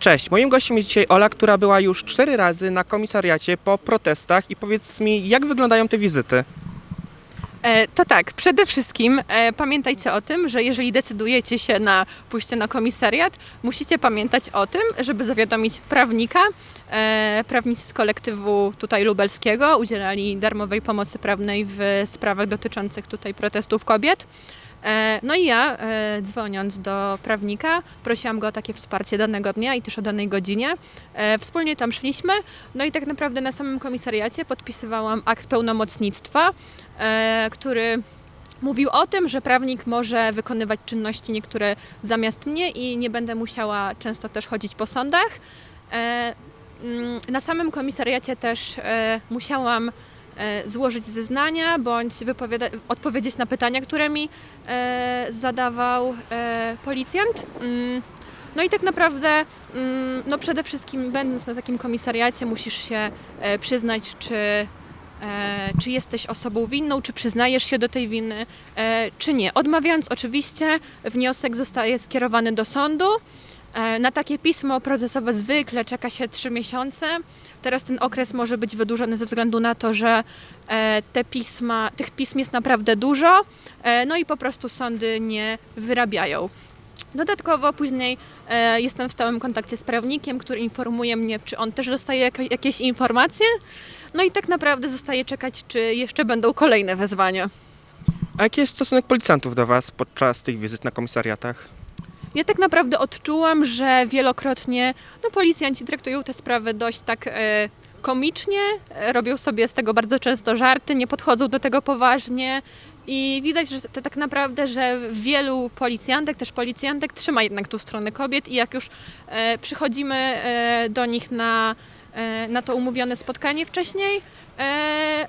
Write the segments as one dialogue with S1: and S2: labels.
S1: Cześć, moim gościem jest dzisiaj Ola, która była już cztery razy na komisariacie po protestach i powiedz mi, jak wyglądają te wizyty?
S2: E, To tak, przede wszystkim e, pamiętajcie o tym, że jeżeli decydujecie się na pójście na komisariat, musicie pamiętać o tym, żeby zawiadomić prawnika. E, Prawnicy z kolektywu tutaj lubelskiego udzielali darmowej pomocy prawnej w sprawach dotyczących tutaj protestów kobiet. E, No i ja, e, dzwoniąc do prawnika, prosiłam go o takie wsparcie danego dnia i też o danej godzinie. E, Wspólnie tam szliśmy, no i tak naprawdę na samym komisariacie podpisywałam akt pełnomocnictwa, który mówił o tym, że prawnik może wykonywać czynności niektóre zamiast mnie i nie będę musiała często też chodzić po sądach. Mm, Na samym komisariacie też musiałam złożyć zeznania bądź odpowiedzieć na pytania, które mi e, zadawał e, policjant. Mm, No i tak naprawdę, mm, no przede wszystkim będąc na takim komisariacie musisz się e, przyznać, czy, e, czy jesteś osobą winną, czy przyznajesz się do tej winy, e, czy nie. Odmawiając oczywiście, wniosek zostaje skierowany do sądu. E, Na takie pismo procesowe zwykle czeka się 3 miesiące. Teraz ten okres może być wydłużony ze względu na to, że e, te pisma, tych pism jest naprawdę dużo, e, no i po prostu sądy nie wyrabiają. Dodatkowo później jestem w stałym kontakcie z prawnikiem, który informuje mnie, czy on też dostaje jakieś informacje. No i tak naprawdę zostaje czekać, czy jeszcze będą kolejne wezwania.
S1: A jaki jest stosunek policjantów do Was podczas tych wizyt na komisariatach?
S2: Ja tak naprawdę odczułam, że wielokrotnie no, policjanci traktują te sprawy dość tak e, komicznie, e, robią sobie z tego bardzo często żarty, nie podchodzą do tego poważnie. I widać, że to tak naprawdę, że wielu policjantek, też policjantek trzyma jednak tu stronę kobiet i jak już e, przychodzimy do nich na, na to umówione spotkanie wcześniej,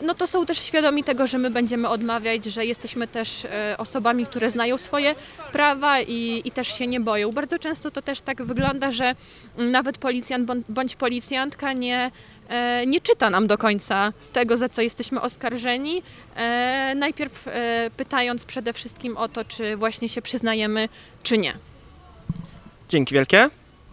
S2: no to są też świadomi tego, że my będziemy odmawiać, że jesteśmy też e, osobami, które znają swoje prawa i, i też się nie boją. Bardzo często to też tak wygląda, że nawet policjant bądź- policjantka nie, e, nie czyta nam do końca tego, za co jesteśmy oskarżeni. E, najpierw e, pytając przede wszystkim o to, czy właśnie się przyznajemy, czy nie.
S1: Dzięki wielkie.